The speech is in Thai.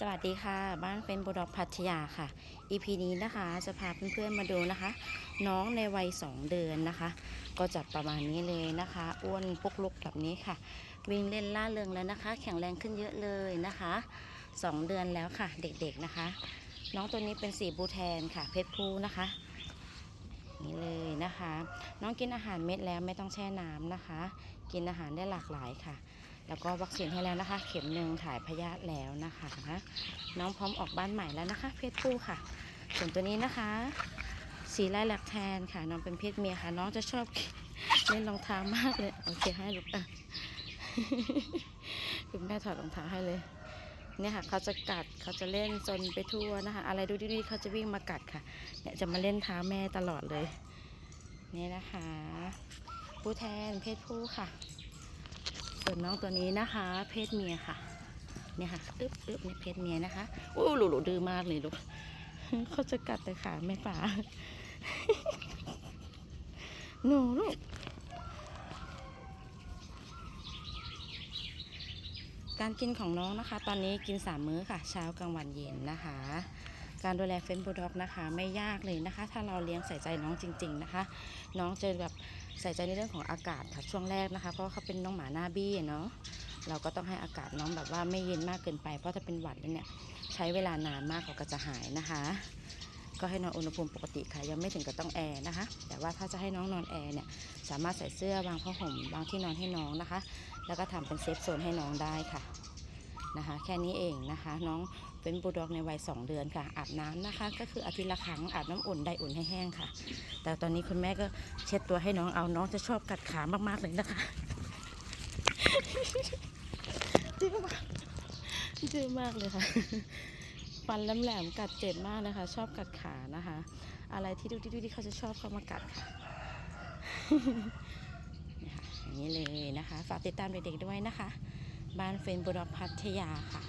สวัสดีค่ะ บ้านเป็นบุดอกพัทยาค่ะ EP นี้นะคะจะพาเพื่อนๆมาดูนะคะ น้องในวัย 2 เดือนนะคะ ก็จะประมาณนี้เลยนะคะ อ้วนปุกลุกแบบนี้ค่ะ วิ่งเล่นล่าเริงแล้วนะคะ แข็งแรงขึ้นเยอะเลยนะคะ 2 เดือนแล้วค่ะ เด็กๆนะคะ น้องตัวนี้เป็นสีบูแทนค่ะ เพชรพูนะคะ นะคะ น้องกินอาหารเม็ดแล้วไม่ต้องแช่น้ำนะคะ กินอาหารได้หลากหลายค่ะ แล้วก็วัคซีนให้แล้วนะคะ เข็มหนึ่งถ่ายพยาธิแล้วนะคะ น้องพร้อมออกบ้านใหม่แล้วนะคะ เพศผู้ค่ะ ส่วนตัวนี้นะคะ สีลายหลักแทนค่ะ น้องเป็นเพศเมียค่ะ น้องจะชอบเล่นรองเท้ามากเลยโอเคให้ลูกอะคุณแม่ถอดรองเท้าให้เลยเนี่ยค่ะเขาจะกัดเขาจะเล่นจนไปทั่วนะคะ อะไรดูดีๆเขาจะวิ่งมากัดค่ะเนี่ยจะมาเล่นเท้าแม่ตลอดเลย นี่นะคะ ผู้แทนเพศผู้ค่ะ ส่วนน้องตัวนี้นะคะ เพศเมียค่ะเนี่ยค่ะอึ๊บอึ๊บเนี่ยเพศเมียนะคะอู้หลูหลูดื้อมากเลยลูกเขาจะกัดแต่ขาแม่ป่าหนูลูกการกินของน้องนะคะ ตอนนี้กิน3มื้อค่ะ เช้ากลางวันเย็นนะคะ การดูแลเฟนบูลด็อกนะคะ ไม่ยากเลยนะคะ ถ้าเราเลี้ยงใส่ใจน้องจริง ๆนะคะ น้องจะแบบใส่ใจในเรื่องของอากาศค่ะช่วงแรกนะคะ เพราะเขาเป็นน้องหมาหน้าบี้เนาะเราก็ต้องให้อากาศน้องแบบว่าไม่เย็นมากเกินไป เพราะถ้าเป็นหวัดเนี่ยใช้เวลานานมากเขาก็จะหายนะคะ ก็ให้นอนอุณหภูมิปกติค่ะยังไม่ถึงกับต้องแอร์นะคะ แต่ว่าถ้าจะให้น้องนอนแอร์เนี่ยสามารถใส่เสื้อวางผ้าห่มวางที่นอนให้น้องนะคะ แล้วก็ทำเป็นเซฟโซนให้น้องได้ค่ะ นะคะ แค่นี้เองนะคะ น้องเป็นบูลด็อกในวัย 2 เดือนค่ะ อาบน้ำนะคะ ก็คืออาทิตย์ละครั้งอาบน้ำอุ่นได้อุ่นให้แห้งค่ะ แต่ตอนนี้คุณแม่ก็เช็ดตัวให้น้องเอาน้องจะชอบกัดขามากๆเลยนะคะดื้อมากดื้อมากเลยค่ะฟันแหลมๆกัดเจ็บมากนะคะ ชอบกัดขานะคะ อะไรที่ดูที่เขาจะชอบเข้ามากัดค่ะนี่ค่ะอย่างนี้เลยนะคะ ฝากติดตามเด็กๆด้วยนะคะ บ้านเฟนบุรพัทยาค่ะ